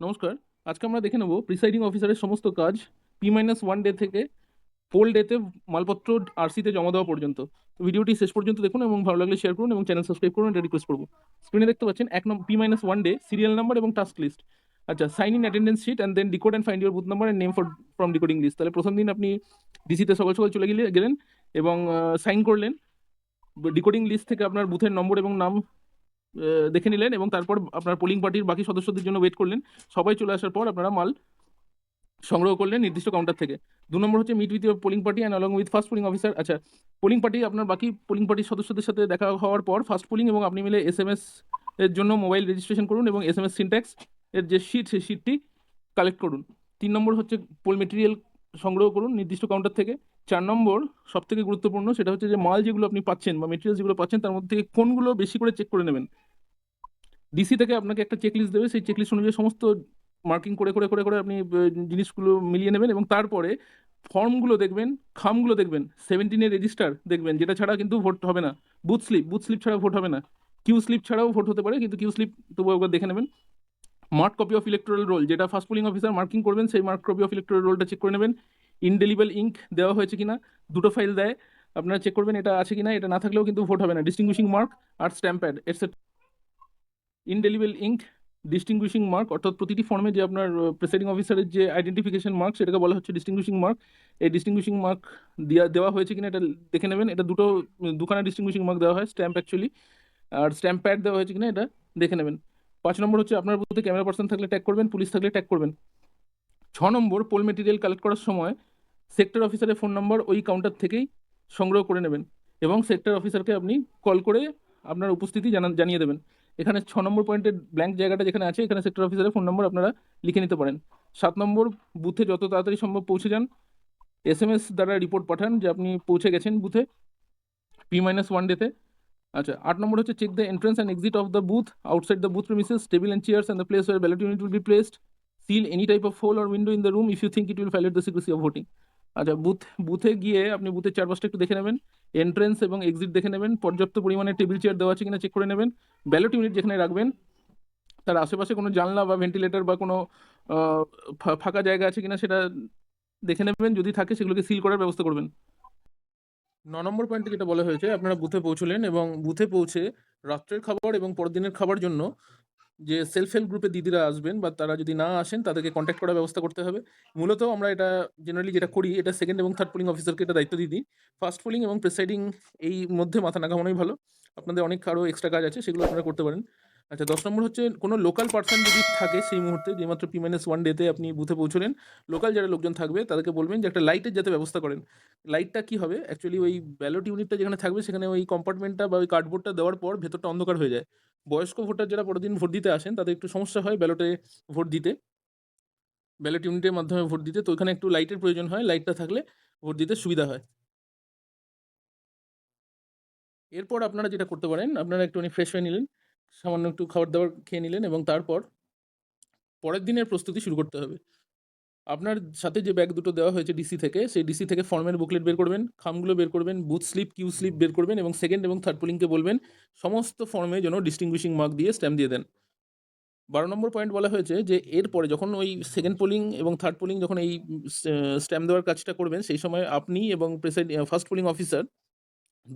নমস্কার, আজকে আমরা দেখে নেব প্রিসাইডিং অফিসারের সমস্ত কাজ পি মাইনাস ওয়ান ডে থেকে পোল ডেতে মালপত্র আরসিতে জমা দেওয়া পর্যন্ত। তো ভিডিওটি শেষ পর্যন্ত দেখুন এবং ভালো লাগলে শেয়ার করুন এবং চ্যানেল সাবস্ক্রাইব করুন, এটা রিকোয়েস্ট করব। স্ক্রিনে দেখতে পাচ্ছেন এক নম্বর P minus one day serial number এবং টাস্ক লিস্ট আচ্ছা sign in attendance sheet and then decode and find your booth number name for from decoding list তাহলে প্রথম দিন আপনি ডিসিতে সকাল সকাল চলে গেলে গেলেন এবং সাইন করলেন। ডিকোডিং লিস্ট থেকে আপনার বুথের নম্বর এবং নাম দেখে নিলেন এবং তারপর আপনার পোলিং পার্টির বাকি সদস্যদের জন্য ওয়েট করলেন। সবাই চলে আসার পর আপনারা মাল সংগ্রহ করলেন নির্দিষ্ট কাউন্টার থেকে। দু নম্বর হচ্ছে meet with polling party and along with first polling officer আচ্ছা পোলিং পার্টি আপনার বাকি পোলিং পার্টির সদস্যদের সাথে দেখা হওয়ার পর ফার্স্ট পোলিং এবং আপনি মিলে এস এম এস এর জন্য মোবাইল রেজিস্ট্রেশন করুন এবং এস এম এস সিনট্যাক্স এর যে শিট সেই শিটটি কালেক্ট করুন। তিন নম্বর হচ্ছে পোল মেটেরিয়াল সংগ্রহ করুন নির্দিষ্ট কাউন্টার থেকে। চার নম্বর সব থেকে গুরুত্বপূর্ণ সেটা হচ্ছে যে মাল যেগুলো আপনি পাচ্ছেন বা মেটেরিয়াল যেগুলো পাচ্ছেন তার মধ্যে থেকে কোনগুলো বেশি করে চেক করে নেবেন। ডিসি থেকে আপনাকে একটা চেকলিস্ট দেবে। সেই চেকলিস্ট অনুযায়ী সমস্ত মার্কিং করে করে করে করে আপনি জিনিসগুলো মিলিয়ে নেবেন এবং তারপরে ফর্মগুলো দেখবেন, খামগুলো দেখবেন সেভেন্টিনের রেজিস্টার দেখবেন, যেটা ছাড়া কিন্তু ভোট হবে না। বুথ স্লিপ বুথ স্লিপ ছাড়া ভোট হবে না। কিউ স্লিপ ছাড়াও ভোট হতে পারে, কিন্তু কিউ স্লিপ তবু একবার দেখে নেবেন। Mark copy of electoral roll যেটা ফার্স্ট পোলিং অফিসার মার্কিং করবেন, সেই মার্ক কপি অফ ইলেকট্রাল রোলটা চেক করে নেবেন। ইনডেলিবল ইঙ্ক দেওয়া হয়েছে কিনা, দুটো ফাইল দেয়, আপনারা চেক করবেন এটা আছে কিনা, এটা না থাকলেও কিন্তু ভোট হবে না। ডিস্টিংগুইশিং মার্ক আর stamp pad etcetera indelible ink distinguishing mark অর্থাৎ প্রতিটি ফর্মে যে আপনার প্রেসাইডিং অফিসারের যে আইডেন্টিফিকেশন মার্ক সেটাকে বলা হচ্ছে ডিস্টিংগুইশিং মার্ক এই ডিস্টিংগুইশিং মার্ক দেওয়া দেওয়া হয়েছে কিনা এটা দেখে নেবেন। এটা দুটো, দুখানা ডিস্টিংগুইশিং মার্ক দেওয়া হয় স্ট্যাম্প অ্যাকচুয়ালি আর স্ট্যাম্প প্যাড দেওয়া হয়েছে কিনা এটা দেখে নেবেন। পাঁচ নম্বর হচ্ছে আপনার বুথে ক্যামেরা পার্সন থাকলে ট্যাগ করবেন পুলিশ থাকলে ট্যাগ করবেন। ছ নম্বর পোল মেটেরিয়াল কালেক্ট করার সময় সেক্টর অফিসারের ফোন নম্বর ওই কাউন্টার থেকেই সংগ্রহ করে নেবেন এবং সেক্টর অফিসারকে আপনি কল করে আপনার উপস্থিতি জানান জানিয়ে দেবেন। এখানে ছ নম্বর পয়েন্টের ব্ল্যাঙ্ক জায়গাটা যেখানে আছে, এখানে সেক্টর অফিসারের ফোন নম্বর আপনারা লিখে নিতে পারেন। সাত নম্বর বুথে যত তাড়াতাড়ি সম্ভব পৌঁছে যান। এস এম এস দ্বারা রিপোর্ট পাঠান যে আপনি পৌঁছে গেছেন বুথে পি মাইনাস ওয়ান ডেতে আচ্ছা আট নম্বর হচ্ছে check the entrance and exit of the booth outside the booth premises table and chairs and the place where ballot unit will be placed seal any type of hole or window in the room if you think it will violate the secrecy of voting আচ্ছা booth, বুথে গিয়ে আপনি বুথের চারপাশটা একটু দেখে নেবেন। Entrance এবং এক্সিট দেখে নেবেন। পর্যাপ্ত পরিমাণে টেবিল চেয়ার দেওয়া আছে কিনা চেক করে নেবেন। ব্যালট ইউনিট যেখানে রাখবেন, তার আশেপাশে কোনো জানলা বা ভেন্টিলেটর বা কোনো ফাঁকা জায়গা আছে কিনা সেটা দেখে নেবেন। যদি থাকে সেগুলোকে সিল করার ব্যবস্থা করবেন। ন নম্বর পয়েন্টে যেটা বলা হয়েছে, আপনারা বুথে পৌঁছলেন এবং বুথে পৌঁছে রাত্রের খাবার এবং পরের দিনের খাবার জন্য যে সেলফ হেল্প গ্রুপে দিদিরা আসবেন বা তারা যদি না আসেন, তাদেরকে কন্ট্যাক্ট করার ব্যবস্থা করতে হবে। মূলত আমরা এটা জেনারেলি যেটা করি, এটা সেকেন্ড এবং থার্ড পোলিং অফিসারকে এটা দায়িত্ব দিয়ে দিই। ফার্স্ট পোলিং এবং প্রেসাইডিং এই মধ্যে মাথা না ঘামানোই ভালো। আপনাদের অনেক আরও এক্সট্রা কাজ আছে, সেগুলো আপনারা করতে পারেন। আচ্ছা দশ নম্বর হচ্ছে কোনো লোকাল পার্সন যদি থাকে সেই মুহূর্তে যে মাত্র পি মাইনাস ওয়ান ডেতে আপনি বুথে পৌঁছলেন লোকাল যারা লোকজন থাকবে, তাদেরকে বলবেন যে একটা লাইটের যাতে ব্যবস্থা করেন। লাইটটা কি হবে? অ্যাকচুয়ালি ওই ব্যালট ইউনিটটা যেখানে থাকবে, সেখানে ওই কম্পার্টমেন্টটা বা ওই কার্ডবোর্ডটা দেওয়ার পর ভেতরটা অন্ধকার হয়ে যায়। বয়স্ক ভোটার যারা পরের দিন ভোট দিতে আসেন, তাদের একটু সমস্যা হয় ব্যালটে ভোট দিতে। ব্যালট ইউনিটের মাধ্যমে ভোট দিতে, তো ওইখানে একটু লাইটের প্রয়োজন হয় লাইটটা থাকলে ভোট দিতে সুবিধা হয়। এরপর আপনারা যেটা করতে পারেন, আপনারা একটুখানি ফ্রেশ হয়ে নিলেন। সামান্য একটু খাবার দাবার খেয়ে নিলেন এবং তারপর পরের দিনের প্রস্তুতি শুরু করতে হবে। আপনার সাথে যে ব্যাগ দুটো দেওয়া হয়েছে ডিসি থেকে, সেই ডিসি থেকে ফর্মের বুকলেট বের করবেন, খামগুলো বের করবেন বুথ স্লিপ কিউ স্লিপ বের করবেন এবং সেকেন্ড এবং থার্ড পোলিংকে বলবেন, সমস্ত ফর্মে যেন ডিস্টিংগুইশিং মার্ক দিয়ে স্ট্যাম্প দিয়ে দেন। বারো নম্বর পয়েন্ট বলা হয়েছে যে, এরপরে যখন ওই সেকেন্ড পোলিং এবং থার্ড পোলিং যখন এই স্ট্যাম্প দেওয়ার কাজটা করবেন, সেই সময় আপনি এবং প্রেসাইড ফার্স্ট পোলিং অফিসার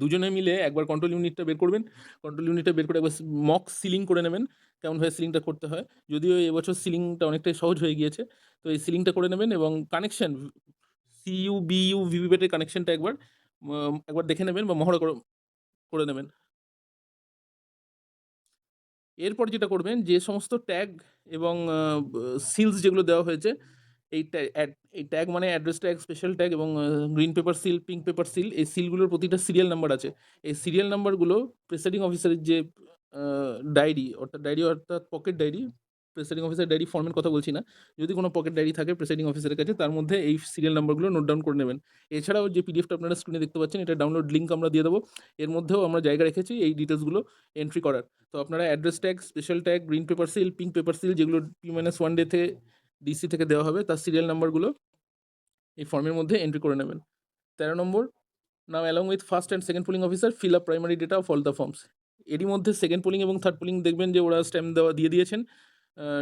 দুজনে মিলে একবার কন্ট্রোল ইউনিটটা বের করবেন। কন্ট্রোল ইউনিটটা বের করে একবার মক সিলিং করে নেবেন। কেমনভাবে সিলিংটা করতে হয়। যদিও এবছর সিলিংটা অনেকটাই সহজ হয়ে গিয়েছে, তো এই সিলিংটা করে নেবেন এবং কানেকশন সিইউ বিইউ ভিভিপ্যাটের কানেকশনটা একবার একবার দেখে নেবেন বা মহড়া করে নেবেন। এরপর যেটা করবেন, যে সমস্ত ট্যাগ এবং সিলস যেগুলো দেওয়া হয়েছে এই এই ট্যাগ মানে অ্যাড্রেস ট্যাগ স্পেশাল ট্যাগ এবং green paper seal pink paper seal এই সিলগুলোর প্রতিটা সিরিয়াল নাম্বার আছে। এই সিরিয়াল নাম্বারগুলো প্রেসাইডিং অফিসারের যে ডায়েরি অর্থাৎ ডায়েরি অর্থাৎ pocket diary presiding officer diary ফর্মের কথা বলছি না। যদি কোনো পকেট ডায়েরি থাকে প্রেসাইডিং অফিসারের কাছে, তার মধ্যে এই সিরিয়াল নাম্বারগুলো নোট ডাউন করে নেবেন। এছাড়াও যে পিডিএফটা আপনারা স্ক্রিনে দেখতে পাচ্ছেন, এটা ডাউনলোড লিঙ্ক আমরা দিয়ে দেবো। এর মধ্যেও আমরা জায়গা রেখেছি এই ডিটেলসগুলো এন্ট্রি করার। তো আপনারা address tag special tag green paper seal pink paper seal যেগুলো পি মাইনাস ওয়ান ডে ডেতে ডিসি থেকে দেওয়া হবে, তার সিরিয়াল নাম্বারগুলো এই ফর্মের মধ্যে এন্ট্রি করে নেবেন। তেরো number now along with first and second polling officer fill up primary data of all the forms এরই মধ্যে সেকেন্ড পুলিং এবং থার্ড পুলিং দেখবেন যে ওরা স্ট্যাম্প দেওয়া, দিয়ে দিয়েছেন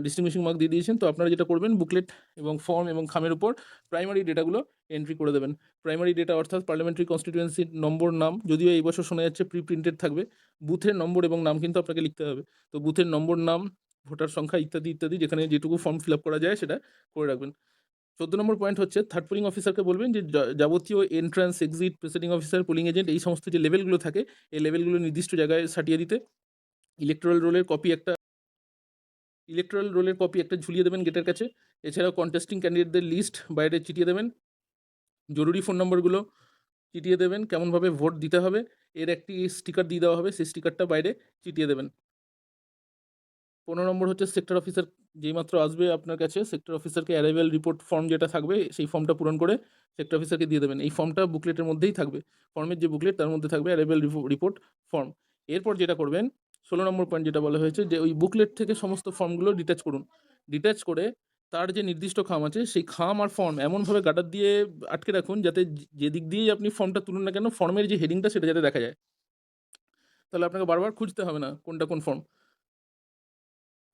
ডিস্টিংগুইশিং মার্ক দিয়ে দিয়েছেন। তো আপনারা যেটা করবেন বুকলেট এবং ফর্ম এবং খামের উপর প্রাইমারি ডেটাগুলো এন্ট্রি করে দেবেন। প্রাইমারি ডেটা অর্থাৎ পার্লামেন্টারি কনস্টিটিউয়েন্সির নম্বর নাম, যদিও এই বছর শোনা যাচ্ছে প্রি প্রিন্টেড থাকবে বুথের নম্বর এবং নাম কিন্তু আপনাকে লিখতে হবে। তো বুথের নম্বর নাম ভোটার সংখ্যা ইত্যাদি ইত্যাদি, যেখানে যেটুকু ফর্ম ফিল আপ করা যায় সেটা করে রাখবেন। চোদ্দ নম্বর পয়েন্ট হচ্ছে থার্ড পোলিং অফিসারকে বলবেন যে যাবতীয় entrance exit presiding officer polling agent এই সমস্ত যে লেভেলগুলো থাকে, এই লেভেলগুলো নির্দিষ্ট জায়গায় সাটিয়ে দিতে। ইলেকট্রাল রোলের কপি একটা ইলেকট্রাল রোলের কপি একটা ঝুলিয়ে দেবেন গেটের কাছে। এছাড়াও কন্টেস্টিং ক্যান্ডিডেটদের লিস্ট বাইরে চিটিয়ে দেবেন। জরুরি ফোন নম্বরগুলো চিটিয়ে দেবেন, কেমনভাবে ভোট দিতে হবে, এর একটি স্টিকার দিয়ে দেওয়া হবে, সেই স্টিকারটা বাইরে চিটিয়ে দেবেন। পনেরো নম্বর হচ্ছে সেক্টর অফিসার যেইমাত্র আসবে আপনার কাছে সেক্টর অফিসারকে অ্যারাইভেল রিপোর্ট ফর্ম যেটা থাকবে, সেই ফর্মটা পূরণ করে সেক্টর অফিসারকে দিয়ে দেবেন। এই ফর্মটা বুকলেটের মধ্যেই থাকবে। ফর্মের যে বুকলেট তার মধ্যে থাকবে অ্যারাইভেল রিপোর্ট ফর্ম এরপর যেটা করবেন, ষোলো নম্বর পয়েন্ট যেটা বলা হয়েছে যে ওই বুকলেট থেকে সমস্ত ফর্মগুলো ডিট্যাচ করুন। ডিট্যাচ করে তার যে নির্দিষ্ট খাম আছে, সেই খাম আর ফর্ম এমনভাবে গাটার দিয়ে আটকে রাখুন যাতে যে দিক দিয়েই আপনি ফর্মটা তুলুন না কেন ফর্মের যে হেডিংটা সেটা যাতে দেখা যায়। তাহলে আপনাকে বারবার খুঁজতে হবে না কোনটা কোন ফর্ম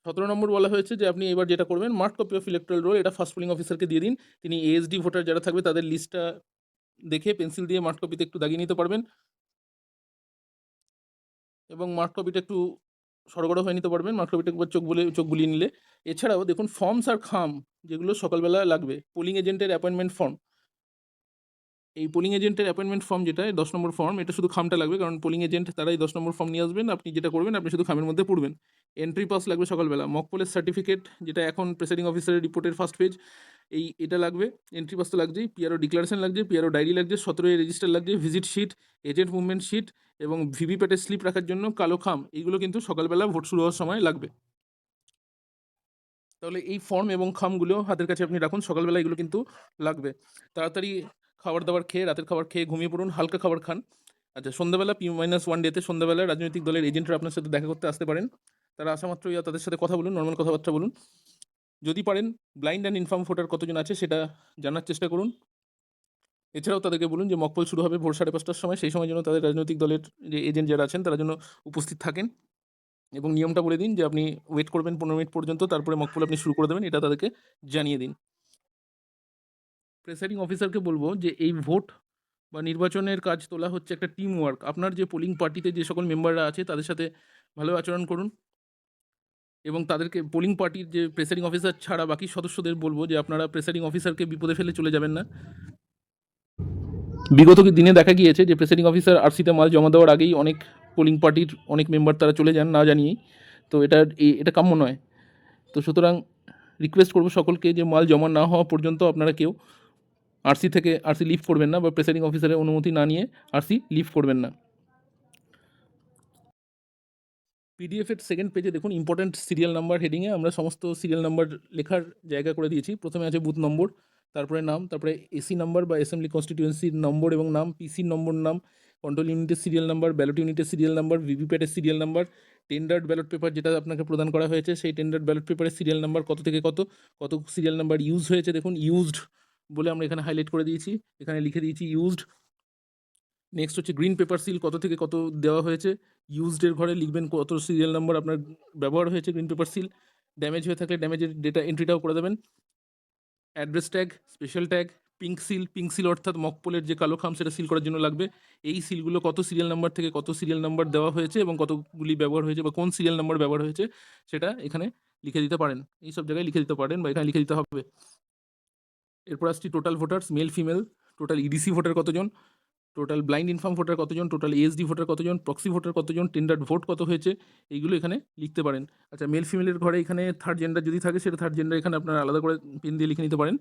সতেরো নম্বর বলা হয়েছে যে আপনি এবার যেটা করবেন mark copy of electoral roll এটা ফার্স্ট পোলিং অফিসারকে দিয়ে দিন। তিনি এএসডি ভোটার যারা থাকবে, তাদের লিস্টটা দেখে পেন্সিল দিয়ে মার্ক কপিতে একটু দাগিয়ে নিতে পারবেন। এবং মার্ক কপিটা একটু সরগড়া হয়ে নিতে পারবেন মার্ক কপিটা একবার চোখ বলে, চোখ বুলিয়ে নিলে। এছাড়াও দেখুন ফর্মস আর খাম, যেগুলো সকালবেলা লাগবে পোলিং এজেন্টের অ্যাপয়েন্টমেন্ট ফর্ম এই পোলিং এজেন্টের অ্যাপয়েন্টমেন্ট ফর্ম যেটা দশ নম্বর ফর্ম এটা শুধু খামটা লাগবে, কারণ পোলিং এজেন্ট তারাই দশ নম্বর ফর্ম নিয়ে আসবেন, আপনি যেটা করবেন, আপনি শুধু খামের মধ্যে পড়বেন। এন্ট্রি পাস লাগবে সকালবেলা। মক পোলের সার্টিফিকেট যেটা এখন প্রেসাইডিং অফিসারের রিপোর্টের ফার্স্ট পেজ এই, এটা লাগবে। এন্ট্রি পাস তো লাগছেই পিআরও ডিক্লারেশন লাগছে পিআরও ডায়েরি লাগছে সতেরোই রেজিস্টার লাগছে visit sheet agent movement sheet এবং ভিভিপ্যাটের স্লিপ রাখার জন্য কালো খাম, এইগুলো কিন্তু সকালবেলা ভোট শুরু হওয়ার সময় লাগবে। তাহলে এই ফর্ম এবং খামগুলো হাতের কাছে আপনি রাখুন, সকালবেলা এগুলো কিন্তু লাগবে। তাড়াতাড়ি খাবার দাবার খেয়ে, রাতের খাবার খেয়ে ঘুমিয়ে পড়ুন, হালকা খাবার খান। আচ্ছা সন্ধ্যাবেলা পি মাইনাস ওয়ান ডেতে সন্ধ্যাবেলা রাজনৈতিক দলের এজেন্টরা আপনার সাথে দেখা করতে আসতে পারেন। তারা আসা মাত্রই তাদের সাথে কথা বলুন নর্মাল কথাবার্তা বলুন। যদি পারেন ব্লাইন্ড অ্যান্ড ইনফার্ম ভোটার কতজন আছে সেটা জানার চেষ্টা করুন। এছাড়াও তাদেরকে বলুন যে মকপল শুরু হবে ভোর সাড়ে পাঁচটার সময়, সেই সময় যেন তাদের রাজনৈতিক দলের যে এজেন্ট যারা আছেন, তারা যেন উপস্থিত থাকেন। এবং নিয়মটা বলে দিন যে আপনি ওয়েট করবেন পনেরো মিনিট পর্যন্ত, তারপরে মকপল আপনি শুরু করে দেবেন, এটা তাদেরকে জানিয়ে দিন। প্রেসাইডিং অফিসারকে বলব যে এই ভোট বা নির্বাচনের কাজ তোলা হচ্ছে একটা টিম ওয়ার্ক আপনার যে পোলিং পার্টিতে যে সকল মেম্বাররা আছে, তাদের সাথে ভালো আচরণ করুন। এবং তাদেরকে পোলিং পার্টির যে প্রেসাইডিং অফিসার ছাড়া বাকি সদস্যদের বলব যে আপনারা প্রেসাইডিং অফিসারকে বিপদে ফেলে চলে যাবেন না। বিগত দিনে দেখা গিয়েছে যে প্রেসাইডিং অফিসার আরসিতে মাল জমা দেওয়ার আগেই অনেক পোলিং পার্টির অনেক মেম্বার তারা চলে যান, না জানিয়েই। তো এটা এটা কাম্য নয়। তো সুতরাং রিকোয়েস্ট করব সকলকে যে মাল জমা না হওয়া পর্যন্ত আপনারা কেউ আরসি থেকে আরসি লিভ করবেন না বা প্রেসাইডিং অফিসারের অনুমতি না নিয়ে আরসি লিভ করবেন না। পিডিএফের সেকেন্ড পেজে দেখুন ইম্পর্ট্যান্ট সিরিয়াল নাম্বার হেডিংয়ে আমরা সমস্ত সিরিয়াল নাম্বার লেখার জায়গা করে দিয়েছি। প্রথমে আছে বুথ নম্বর তারপরে নাম, তারপরে এসি নাম্বার বা অ্যাসেম্বলি কনস্টিটিউয়েন্সির নম্বর এবং নাম পিসির নম্বর নাম কন্ট্রোল ইউনিটের সিরিয়াল নাম্বার ব্যালট ইউনিটের serial number ভিভিপ্যাটের serial number tendered ballot paper যেটা আপনাকে প্রদান করা হয়েছে, সেই টেন্ডার্ড ব্যালট পেপারের সিরিয়াল নাম্বার কত থেকে কত কত সিরিয়াল নাম্বার ইউজ হয়েছে দেখুন ইউজড বলে আমরা এখানে হাইলাইট করে দিয়েছি। এখানে লিখে দিয়েছি ইউজড নেক্সট হচ্ছে গ্রিন পেপার সিল কত থেকে কত দেওয়া হয়েছে। ইউজডের ঘরে লিখবেন কত সিরিয়াল নাম্বার আপনার ব্যবহার হয়েছে গ্রিন পেপার সিল ড্যামেজ হয়ে থাকলে ড্যামেজের ডেটা এন্ট্রিটাও করে দেবেন। Address tag special tag pink seal pink seal অর্থাৎ মকপোলের যে কালো খাম সেটা সিল করার জন্য লাগবে। এই সিলগুলো কত সিরিয়াল নাম্বার থেকে কত সিরিয়াল নাম্বার দেওয়া হয়েছে এবং কতগুলি ব্যবহার হয়েছে বা কোন সিরিয়াল নাম্বার ব্যবহার হয়েছে, সেটা এখানে লিখে দিতে পারেন। এই সব জায়গায় লিখে দিতে পারেন বা এখানে লিখে দিতে হবে। এরপর আসছি total voters male female total EDC voter কতজন? টোটাল ব্লাইন্ড ইনফার্ম ভোটার কতজন? টোটাল এএসডি ভোটার কতজন? প্রক্সি ভোটার কতজন? টেন্ডার্ড ভোট কত হয়েছে? এইগুলো এখানে লিখতে পারেন। আচ্ছা মেল ফিমেলের ঘরে এখানে থার্ড জেন্ডার যদি থাকে, সেটা থার্ড জেন্ডার এখানে আপনারা আলাদা করে পেন দিয়ে লিখে নিতে পারেন।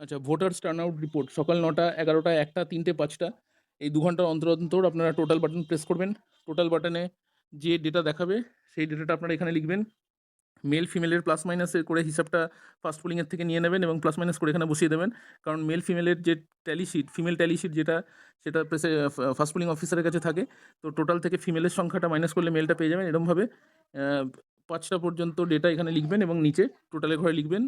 আচ্ছা ভোটার্স টার্ন আউট রিপোর্ট সকাল নটা, এগারোটা, একটা, তিনটে, পাঁচটা, এই দু ঘণ্টার অন্তর অন্তর আপনারা টোটাল বাটন প্রেস করবেন। টোটাল বাটনে যে ডেটা দেখাবে, সেই ডেটাটা আপনারা এখানে লিখবেন। মেল ফিমেলের প্লাস মাইনাসের করে হিসাবটা ফার্স্ট পোলিংয়ের থেকে নিয়ে নেবেন এবং প্লাস মাইনাস করে এখানে বসিয়ে দেবেন। কারণ মেল ফিমেলের যে ট্যালিশিট ফিমেল ট্যালিশিট যেটা, সেটা প্রেসে ফার্স্ট পোলিং অফিসারের কাছে থাকে। তো টোটাল থেকে ফিমেলের সংখ্যাটা মাইনাস করলে মেলটা পেয়ে যাবেন। এরমভাবে পাঁচটা পর্যন্ত ডেটা এখানে লিখবেন এবং নিচে টোটালের ঘরে লিখবেন।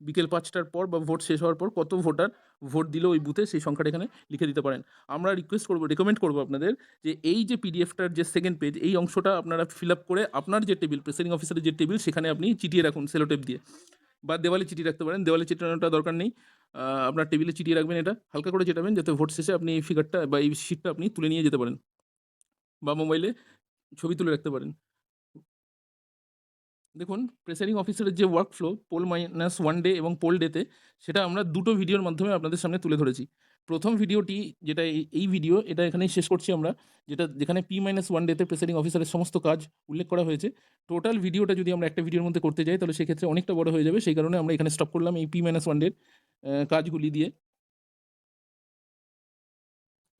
বিকেল পাঁচটার পর বা ভোট শেষ হওয়ার পর কত ভোটার ভোট দিল ওই বুথে সেই সংখ্যাটা এখানে লিখে দিতে পারেন। আমরা রিকোয়েস্ট করব রেকমেন্ড করব আপনাদের যে এই যে পিডিএফটার যে সেকেন্ড পেজ এই অংশটা আপনারা ফিল আপ করে আপনার যে টেবিল প্রেসাইডিং অফিসারের যে টেবিল সেখানে আপনি চিটিয়ে রাখুন সেলোটেপ দিয়ে। বা দেওয়ালে চিটিয়ে রাখতে পারেন। দেওয়ালে চিটানোটা দরকার নেই। আপনার টেবিলে চিটিয়ে রাখবেন এটা। হালকা করে চেটাবেন যাতে ভোট শেষে আপনি এই ফিগারটা বা এই শিটটা আপনি তুলে নিয়ে যেতে পারেন। বা মোবাইলে ছবি তুলে রাখতে পারেন। দেখুন প্রেসাইডিং অফিসারের যে work flow poll minus one day এবং পোল ডেতে সেটা আমরা দুটো ভিডিওর মাধ্যমে আপনাদের সামনে তুলে ধরেছি। প্রথম ভিডিওটি যেটা এই- এই ভিডিও এটা এখানেই শেষ করছি আমরা, যেটা যেখানে পি মাইনাস ওয়ান ডেতে প্রেসাইডিং অফিসারের সমস্ত কাজ উল্লেখ করা হয়েছে। টোটাল ভিডিওটা যদি আমরা একটা ভিডিওর মধ্যে করতে যাই, তাহলে সেক্ষেত্রে অনেকটা বড় হয়ে যাবে, সেই কারণে আমরা এখানে স্টপ করলাম এই পি মাইনাস ওয়ান ডের কাজগুলি দিয়ে।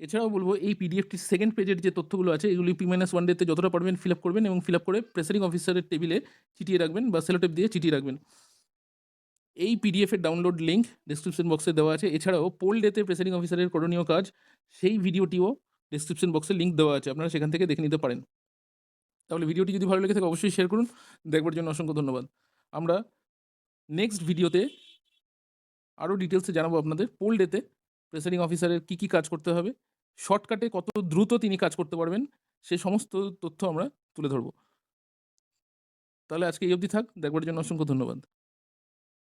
এছাড়াও বলব এই পিডিএফটির সেকেন্ড পেজের যে তথ্যগুলো আছে, এগুলি পি মাইনাস ওয়ান ডেতে যতটা পারবেন ফিল আপ করবেন এবং ফিল আপ করে প্রেসারিং অফিসারের টেবিলে চিটিয়ে রাখবেন বা সেলোটেপ দিয়ে চিটিয়ে রাখবেন। এই পিডিএফের ডাউনলোড লিঙ্ক ডিসক্রিপশন বক্সে দেওয়া আছে। এছাড়াও পোল ডেতে প্রেসারিং অফিসারের করণীয় কাজ, সেই ভিডিওটিও ডিসক্রিপশন বক্সে লিঙ্ক দেওয়া আছে। আপনারা সেখান থেকে দেখে নিতে পারেন। তাহলে ভিডিওটি যদি ভালো লেগে থাকে অবশ্যই শেয়ার করুন। দেখবার জন্য অসংখ্য ধন্যবাদ। আমরা নেক্সট ভিডিওতে আরও ডিটেলসে জানাব আপনাদের। পোল ডেতে প্রেসারিং অফিসারের কি কী কাজ করতে হবে, শর্টকাটে কত দ্রুত তিনি কাজ করতে পারবেন, সে সমস্ত তথ্য আমরা তুলে ধরবো। তাহলে আজকে এই অবধি থাক, দেখবার জন্য অসংখ্য ধন্যবাদ।